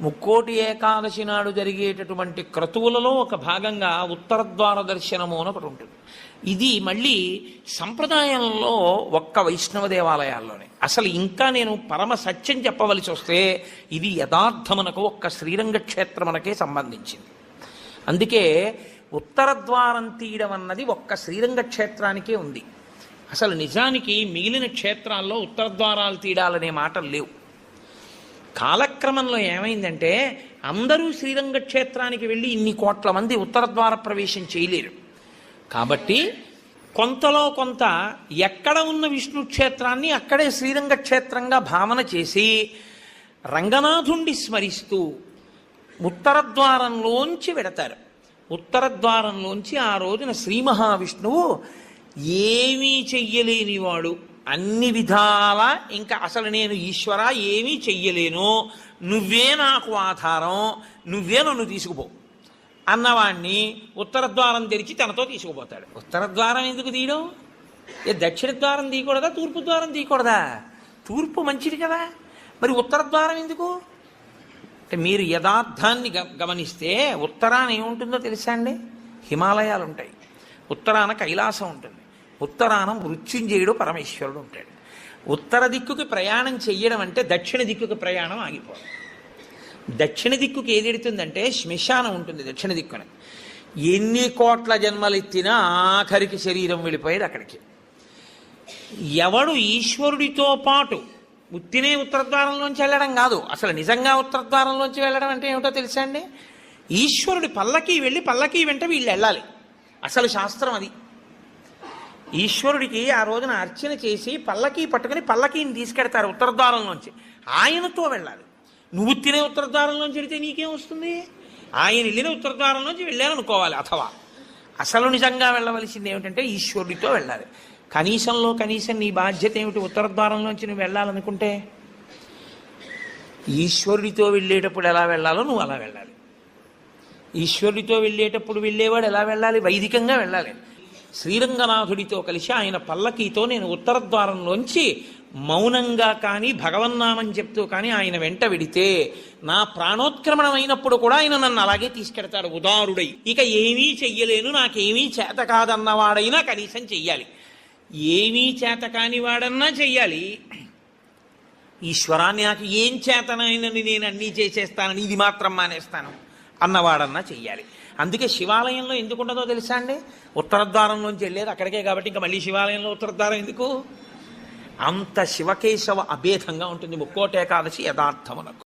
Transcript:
ముక్కోటి ఏకాదశి నాడు జరిగేటటువంటి క్రతువులలో ఒక భాగంగా ఉత్తర ద్వార దర్శనము అని ఒకటి ఉంటుంది. ఇది మళ్ళీ సంప్రదాయంలో ఒక్క వైష్ణవ దేవాలయాల్లోనే. అసలు ఇంకా నేను పరమ సత్యం చెప్పవలసి వస్తే ఇది యథార్థమునకు ఒక్క శ్రీరంగ క్షేత్రమునకే సంబంధించింది. అందుకే ఉత్తర ద్వారం తీయడం అన్నది ఒక్క శ్రీరంగ క్షేత్రానికే ఉంది. అసలు నిజానికి మిగిలిన క్షేత్రాల్లో ఉత్తర ద్వారాలు తీయడాలనే మాటలు లేవు. కాలక్రమంలో ఏమైందంటే అందరూ శ్రీరంగ క్షేత్రానికి వెళ్ళి ఇన్ని కోట్ల మంది ఉత్తర ద్వార ప్రవేశం చేయలేరు. కాబట్టి కొంతలో కొంత ఎక్కడ ఉన్న విష్ణు క్షేత్రాన్ని అక్కడే శ్రీరంగ క్షేత్రంగా భావన చేసి రంగనాథుండి స్మరిస్తూ ఉత్తర ద్వారంలోంచి వెడతారు. ఉత్తర ద్వారంలోంచి ఆ రోజున శ్రీ మహావిష్ణువు ఏమీ చెయ్యలేనివాడు. అన్ని విధాల ఇంకా అసలు నేను ఈశ్వర ఏమీ చెయ్యలేను. నువ్వే నాకు ఆధారం. నువ్వే నన్ను తీసుకుపో. అన్నవాణ్ణి ఉత్తర ద్వారం తెరిచి తనతో తీసుకుపోతాడు. ఉత్తర ద్వారం ఎందుకు తీయడం? ఏ దక్షిణ ద్వారం తీయకూడదా? తూర్పు ద్వారం తీయకూడదా? తూర్పు మంచిది కదా. మరి ఉత్తర ద్వారం ఎందుకు? అంటే మీరు యథార్థాన్ని గ- గమనిస్తే ఉత్తరాన ఏముంటుందో తెలుసా అండి? హిమాలయాలు ఉంటాయి. ఉత్తరాన కైలాసం ఉంటుంది. ఉత్తరానం మృత్యుంజయుడు పరమేశ్వరుడు ఉంటాడు. ఉత్తర దిక్కుకి ప్రయాణం చెయ్యడం అంటే దక్షిణ దిక్కుకి ప్రయాణం ఆగిపోవడం. దక్షిణ దిక్కుకి ఏది ఎడుతుందంటే శ్మశానం ఉంటుంది దక్షిణ దిక్కున. ఎన్ని కోట్ల జన్మలు ఎత్తినా ఆఖరికి శరీరం వెళ్ళిపోయేది అక్కడికి. ఎవడు ఈశ్వరుడితో పాటు ఉత్తినే ఉత్తరద్వారంలోంచి వెళ్ళడం కాదు. అసలు నిజంగా ఉత్తరద్వారంలోంచి వెళ్ళడం అంటే ఏమిటో తెలుసా అండి? ఈశ్వరుడి పల్లకి వెళ్ళి పల్లకి వెంట వీళ్ళు వెళ్ళాలి. అసలు శాస్త్రం అది. ఈశ్వరుడికి ఆ రోజున అర్చన చేసి పల్లకి పట్టుకుని పల్లకీని తీసుకెడతారు ఉత్తరద్వారంలోంచి. ఆయనతో వెళ్ళాలి. నువ్వు తినే ఉత్తరద్వారంలోంచి వెళితే నీకేం వస్తుంది? ఆయన వెళ్ళిన ఉత్తరద్వారంలోంచి వెళ్ళాలనుకోవాలి అథవా. అసలు నిజంగా వెళ్ళవలసింది ఏమిటంటే ఈశ్వరుడితో వెళ్ళాలి. కనీసంలో కనీసం నీ బాధ్యత ఏమిటి ఉత్తరద్వారంలోంచి నువ్వు వెళ్ళాలనుకుంటే? ఈశ్వరుడితో వెళ్ళేటప్పుడు ఎలా వెళ్ళాలో నువ్వు అలా వెళ్ళాలి. ఈశ్వరుడితో వెళ్ళేటప్పుడు వెళ్ళేవాడు ఎలా వెళ్ళాలి? వైదికంగా వెళ్ళాలి. శ్రీరంగనాథుడితో కలిసి ఆయన పల్లకీతో నేను ఉత్తరద్వారంలోంచి మౌనంగా కానీ భగవన్నామని చెప్తూ కానీ ఆయన వెంట వెడితే నా ప్రాణోత్క్రమణమైనప్పుడు కూడా ఆయన నన్ను అలాగే తీసుకెడతాడు ఉదారుడై. ఇక ఏమీ చెయ్యలేను నాకేమీ చేత కాదన్నవాడైనా కనీసం చెయ్యాలి. ఏమీ చేత కాని వాడన్నా చెయ్యాలి. ఈశ్వరాన్ని నాకు ఏం చేతనైనని నేను అన్నీ చేసేస్తానని ఇది మాత్రం మానేస్తాను. అన్నవాడన్నా చెయ్యాలి. అందుకే శివాలయంలో ఎందుకు ఉండదో తెలుసా అండి? ఉత్తరద్వారంలోంచి వెళ్ళేది అక్కడికే కాబట్టి ఇంకా మళ్ళీ శివాలయంలో ఉత్తరద్వారం ఎందుకు? అంత శివకేశవ అభేదంగా ఉంటుంది ముక్కోటేకాదశి యథార్థమునకు.